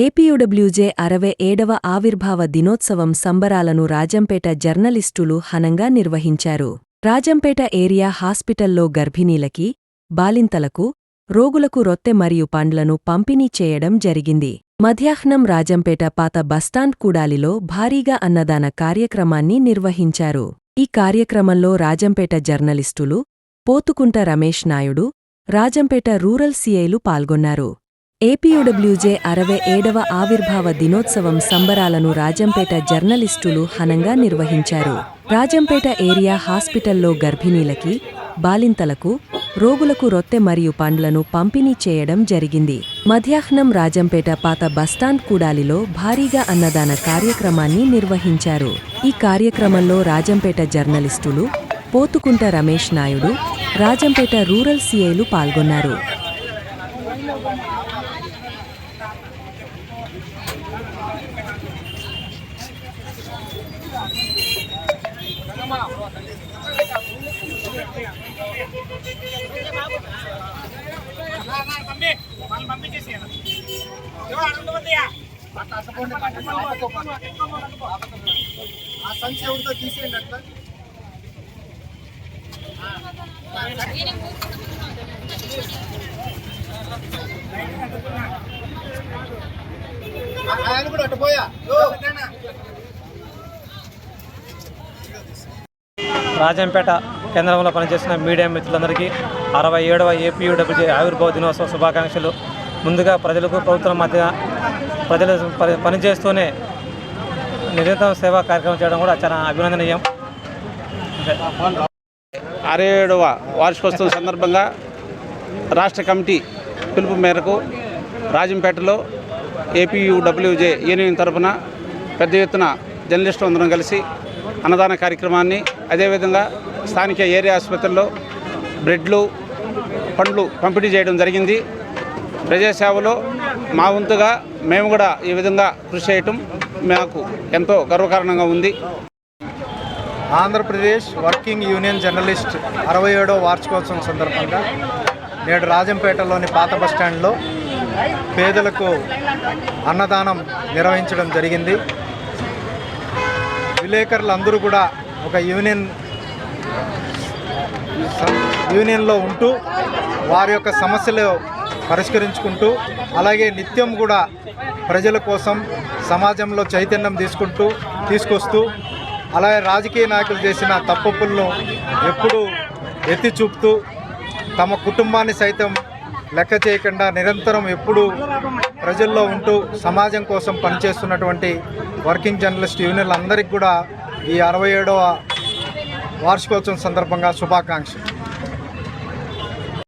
APUWJ అరవై ఏడవ ఆవిర్భావ దినోత్సవం సంబరాలను రాజంపేట జర్నలిస్టులు హనంగా నిర్వహించారు. రాజంపేట ఏరియా హాస్పిటల్లో గర్భిణీలకి బాలింతలకు రోగులకు రొత్తె మరియు పండ్లను పంపిణీ చేయడం జరిగింది. మధ్యాహ్నం రాజంపేట పాత బస్టాండ్ కూడాలిలో భారీగా అన్నదాన కార్యక్రమాన్ని నిర్వహించారు. ఈ కార్యక్రమంలో రాజంపేట జర్నలిస్టులు పోతుకుంట రమేష్ నాయుడు రాజంపేట రూరల్ సీఐలు పాల్గొన్నారు. ఏపీయూడబ్ల్యూజే అరవై ఏడవ ఆవిర్భావ దినోత్సవం సంబరాలను రాజంపేట జర్నలిస్టులు ఘనంగా నిర్వహించారు. రాజంపేట ఏరియా హాస్పిటల్లో గర్భిణీలకి బాలింతలకు రోగులకు రొత్తె మరియు పండ్లను పంపిణీ చేయడం జరిగింది. మధ్యాహ్నం రాజంపేట పాత బస్టాండ్ కూడాలిలో భారీగా అన్నదాన కార్యక్రమాన్ని నిర్వహించారు. ఈ కార్యక్రమంలో రాజంపేట జర్నలిస్టులు పోతుకుంట రమేష్ నాయుడు రాజంపేట రూరల్ సీఐలు పాల్గొన్నారు. ఆ సంచి ఎవరితో తీసేయండి అట్లా? ఆయన కూడా. రాజంపేట కేంద్రంలో పనిచేసిన మీడియా మిత్రులందరికీ అరవై ఏడవ ఏపీయూడబ్ల్యూజే ఆవిర్భావ దినోత్సవ శుభాకాంక్షలు. ముందుగా ప్రజలకు ప్రభుత్వం మధ్య ప్రజలు పని- పనిచేస్తూనే నిరంతరం సేవా కార్యక్రమం చేయడం కూడా చాలా అభినందనీయం. అరవై ఏడవ వార్షికోత్సవం సందర్భంగా రాష్ట్ర కమిటీ పిలుపు మేరకు రాజంపేటలో ఏపీయూడబ్ల్యూజే యూనియన్ తరఫున పెద్ద ఎత్తున జర్నలిస్టులు అందరం కలిసి అన్నదాన కార్యక్రమాన్ని అదేవిధంగా స్థానిక ఏరియా ఆసుపత్రిలో బ్రెడ్లు పండ్లు పంపిణీ చేయడం జరిగింది. ప్రజాసేవలో మా వంతుగా మేము కూడా ఈ విధంగా కృషి చేయటం మాకు ఎంతో గర్వకారణంగా ఉంది. ఆంధ్రప్రదేశ్ వర్కింగ్ యూనియన్ జర్నలిస్ట్ అరవై ఏడో వార్షికోత్సవం సందర్భంగా నేడు రాజంపేటలోని పాత బస్టాండ్లో పేదలకు అన్నదానం నిర్వహించడం జరిగింది. విలేకరులు అందరూ కూడా ఒక యూనియన్ యూనియన్లో ఉంటూ వారి యొక్క సమస్యలు పరిష్కరించుకుంటూ అలాగే నిత్యం కూడా ప్రజల కోసం సమాజంలో చైతన్యం తీసుకుంటూ తీసుకొస్తూ అలాగే రాజకీయ నాయకులు చేసిన తప్పులను ఎప్పుడూ ఎత్తి చూపుతూ తమ కుటుంబాన్ని సైతం లెక్క చేయకుండా నిరంతరం ఎప్పుడూ ప్రజల్లో ఉంటూ సమాజం కోసం పనిచేస్తున్నటువంటి వర్కింగ్ జర్నలిస్ట్ యూనియన్లందరికీ కూడా ఈ అరవై ఏడవ వార్షికోత్సవం సందర్భంగా శుభాకాంక్షలు.